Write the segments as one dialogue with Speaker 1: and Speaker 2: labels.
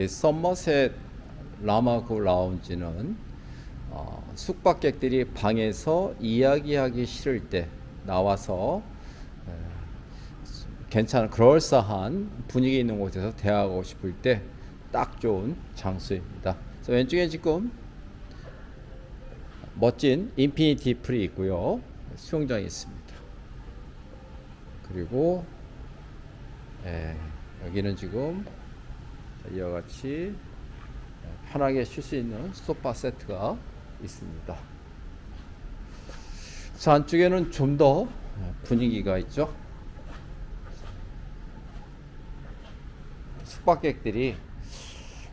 Speaker 1: 이 썸머셋 라마구 라운지는 어, 숙박객들이 방에서 이야기하기 싫을 때 나와서 에, 괜찮은 그럴싸한 분위기 있는 곳에서 대화하고 싶을 때 딱 좋은 장소입니다. 그래서 왼쪽에 지금 멋진 인피니티 풀이 있고요. 수영장이 있습니다. 그리고 예, 여기는 지금 이와 같이 편하게 쉴 수 있는 소파 세트가 있습니다. 자, 안쪽에는 좀 더 분위기가 있죠. 숙박객들이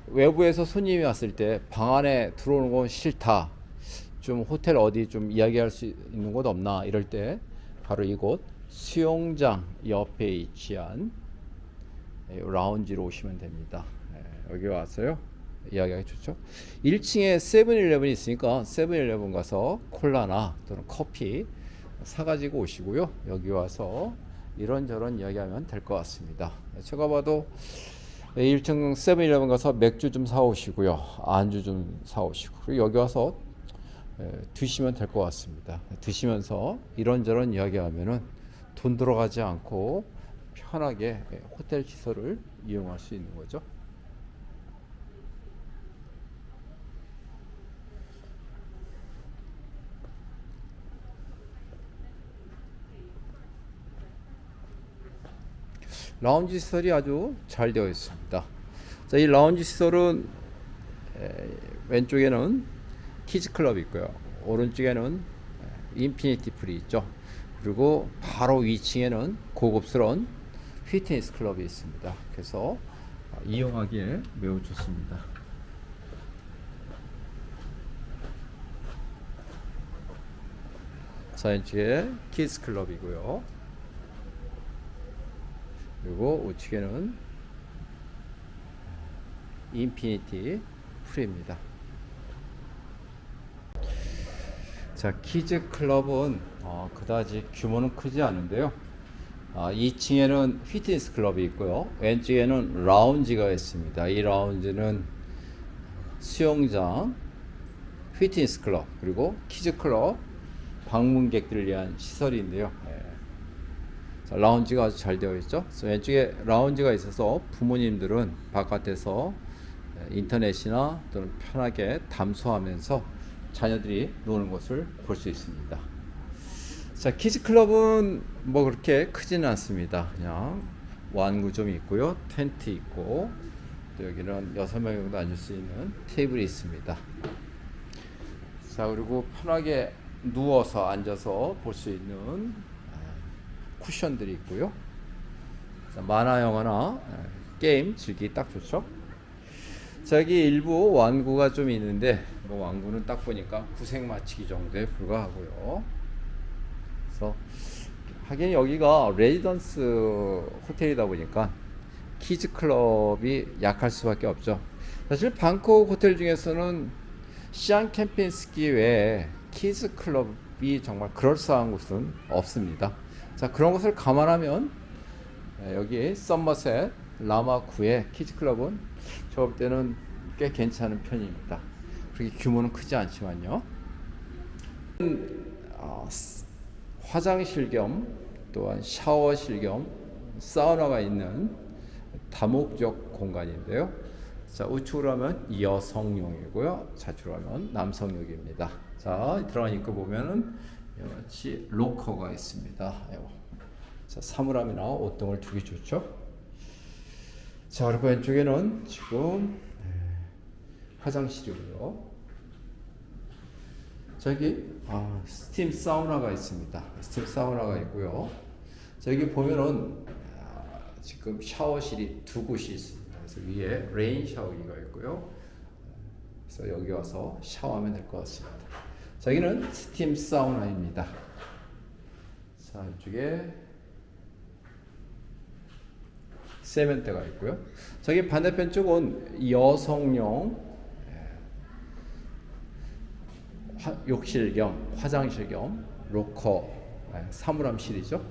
Speaker 1: 외부에서 손님이 왔을 때 방 안에 들어오는 건 싫다. 좀 호텔 어디 좀 이야기할 수 있는 곳 없나 이럴 때 바로 이곳 수영장 옆에 위치한 예, 라운지로 오시면 됩니다. 예, 여기 와서요. 이야기하기 좋죠. 1층에 세븐일레븐이 있으니까 세븐일레븐 가서 콜라나 또는 커피 사가지고 오시고요. 여기 와서 이런저런 이야기하면 될 것 같습니다. 제가 봐도 1층 세븐일레븐 가서 맥주 좀 사오시고요. 안주 좀 사오시고 그리고 여기 와서 에, 드시면 될 것 같습니다. 드시면서 이런저런 이야기하면은 돈 들어가지 않고 편하게 예, 호텔 시설을 이용할 수 있는 거죠. 라운지 시설이 아주 잘 되어 있습니다. 자, 이 라운지 시설은 에, 왼쪽에는 키즈 클럽이 있고요. 오른쪽에는 에, 인피니티 풀이 있죠. 그리고 바로 위층에는 고급스러운 피트니스 클럽이 있습니다. 그래서 어, 이용하기에 매우 좋습니다. 자, 왼쪽에 키즈 클럽이고요. 그리고 우측에는 인피니티 풀입니다. 자, 키즈 클럽은 어, 그다지 규모는 크지 않은데요. 아, 2층에는 피트니스 클럽이 있고요. 왼쪽에는 라운지가 있습니다. 이 라운지는 수영장, 피트니스 클럽, 그리고 키즈 클럽 방문객들을 위한 시설인데요. 라운지가 아주 잘 되어 있죠. 왼쪽에 라운지가 있어서 부모님들은 바깥에서 예, 인터넷이나 또는 편하게 담소하면서 자녀들이 노는 것을 볼 수 있습니다. 자, 키즈 클럽은 뭐 그렇게 크지는 않습니다. 그냥 완구 좀 있고요. 텐트 있고 또 여기는 여섯 명 정도 앉을 수 있는 테이블이 있습니다. 자, 그리고 편하게 누워서 앉아서 볼 수 있는 아, 쿠션들이 있고요. 자, 만화 영화나 아, 게임 즐기기 딱 좋죠. 자, 여기 일부 완구가 좀 있는데 뭐 완구는 딱 보니까 구색 맞추기 정도에 불과하고요. 그래서 하긴 여기가 레지던스 호텔이다 보니까 키즈 클럽이 약할 수밖에 없죠. 사실 방콕 호텔 중에서는 시안 캠핑 스키 외에 키즈 클럽이 정말 그럴싸한 곳은 없습니다. 자 그런 것을 감안하면 네, 여기 썸머셋 라마구의 키즈 클럽은 저 볼 때는 꽤 괜찮은 편입니다. 그렇게 규모는 크지 않지만요. 어, 화장실 겸 또한 샤워실 겸 사우나가 있는 다목적 공간인데요. 자 우측으로 하면 여성용이고요. 좌측으로 하면 남성용입니다. 자 들어가 입구 보면은 같이 로커가 있습니다. 예, 자 사물함이나 옷 등을 두기 좋죠. 자 그리고 왼쪽에는 지금 네, 화장실이고요. 저기 아, 스팀 사우나가 있습니다. 스팀 사우나가 있고요. 저기 보면은 아, 지금 샤워실이 두 곳이 있습니다. 그래서 위에 레인 샤워기가 있고요. 그래서 여기 와서 샤워하면 될 것 같습니다. 저기는 스팀 사우나입니다. 자 이쪽에 세면대가 있고요. 저기 반대편 쪽은 여성용 화, 욕실 겸 화장실 겸 로커 네, 사물함실이죠.